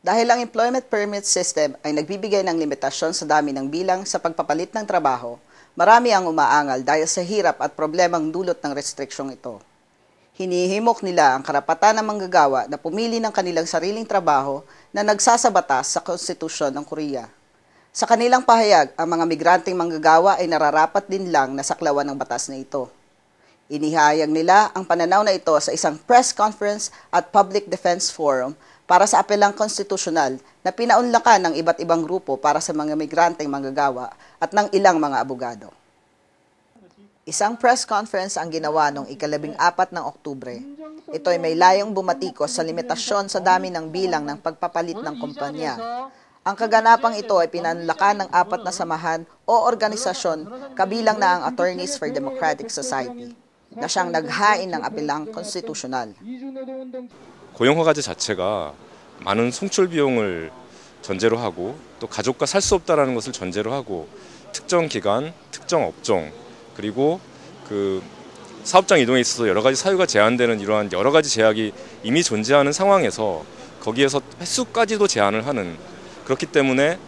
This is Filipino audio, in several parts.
Dahil ang employment permit system ay nagbibigay ng limitasyon sa dami ng bilang sa pagpapalit ng trabaho, marami ang umaangal dahil sa hirap at problemang dulot ng restriksyong ito. Hinihimok nila ang karapatan ng manggagawa na pumili ng kanilang sariling trabaho na nagsasabatas sa konstitusyon ng Korea. Sa kanilang pahayag, ang mga migranteng manggagawa ay nararapat din lang na saklawan ng batas na ito. Inihayag nila ang pananaw na ito sa isang press conference at public defense forum para sa apelang konstitusyonal na pinaunlakan ng iba't ibang grupo para sa mga migranteng manggagawa at ng ilang mga abogado. Isang press conference ang ginawa noong ikalabing apat ng Oktubre. Ito ay may layong bumatikos sa limitasyon sa dami ng bilang ng pagpapalit ng kumpanya. Ang kaganapang ito ay pinanlakan ng apat na samahan o organisasyon kabilang na ang Attorneys for Democratic Society na siyang naghain ng apelang konstitusyonal. 고용허가제 자체가 많은 송출 비용을 전제로 하고 또 가족과 살 수 없다라는 것을 전제로 하고 특정 기간, 특정 업종 그리고 그 사업장 이동에 있어서 여러 가지 사유가 제한되는 이러한 여러 가지 제약이 이미 존재하는 상황에서 거기에서 횟수까지도 제한을 하는 그렇기 때문에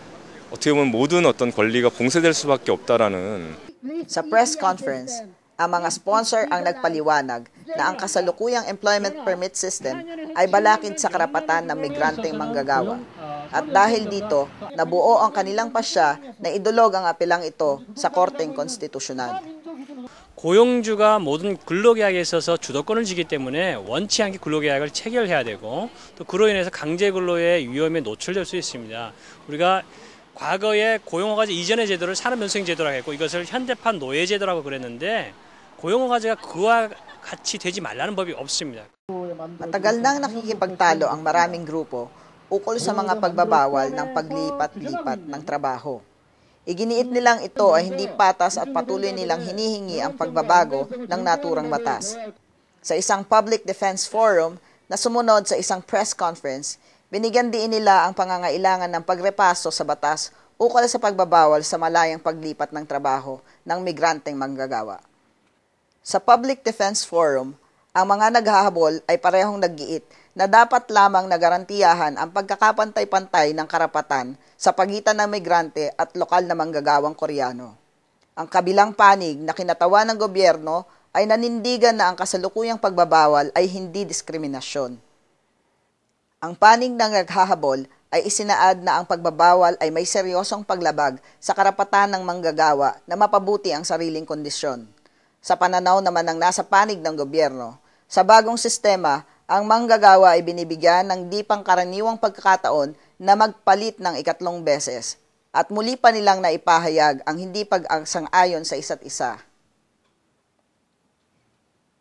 어떻게 보면 모든 어떤 권리가 봉쇄될 수밖에 없다라는 Sa press conference, ang mga sponsor ang nagpaliwanag na ang kasalukuyang employment permit system ay balakid sa karapatan ng migranteng manggagawa. At dahil dito, nabuo ang kanilang pasya na idulog ang apelang ito sa Korteng Konstitusyonal. 고용주가 모든 근로계약에 있어서 주도권을 지기 때문에 원치 않게 근로계약을 체결해야 되고 또 그로 인해서 강제 근로의 위험에 노출될 수 있습니다. 우리가 과거에 고용허가제 이전의 제도를 산업연수행제도라고 했고 이것을 현대판 노예제도라고 그랬는데 고용허가제가 그와 같이 되지 말라는 법이 없습니다. Matagal nang nakikipagtalo ang maraming grupo ukol sa mga pagbabawal ng paglipat-lipat ng trabaho. Iginiit nilang ito ay hindi patas at patuloy nilang hinihingi ang pagbabago ng naturang batas. Sa isang public defense forum na sumunod sa isang press conference, binigyan din nila ang pangangailangan ng pagrepaso sa batas ukol sa pagbabawal sa malayang paglipat ng trabaho ng migranteng manggagawa. Sa Public Defense Forum, ang mga naghahabol ay parehong naggiit na dapat lamang nagarantiyahan ang pagkakapantay-pantay ng karapatan sa pagitan ng migrante at lokal na manggagawang Koreano. Ang kabilang panig na kinatawa ng gobyerno ay nanindigan na ang kasalukuyang pagbabawal ay hindi diskriminasyon. Ang panig ng naghahabol ay isinaad na ang pagbabawal ay may seryosong paglabag sa karapatan ng manggagawa na mapabuti ang sariling kondisyon. Sa pananaw naman ng nasa panig ng gobyerno, sa bagong sistema, ang manggagawa ay binibigyan ng di pangkaraniwang pagkakataon na magpalit ng ikatlong beses at muli pa nilang naipahayag ang hindi pag-aksang-ayon sa isa't isa.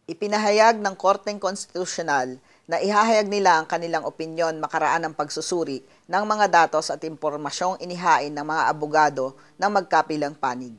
Ipinahayag ng Korteng Konstitusyonal na ihahayag nila ang kanilang opinyon makaraan ng pagsusuri ng mga datos at impormasyong inihain ng mga abogado ng magkapilang panig.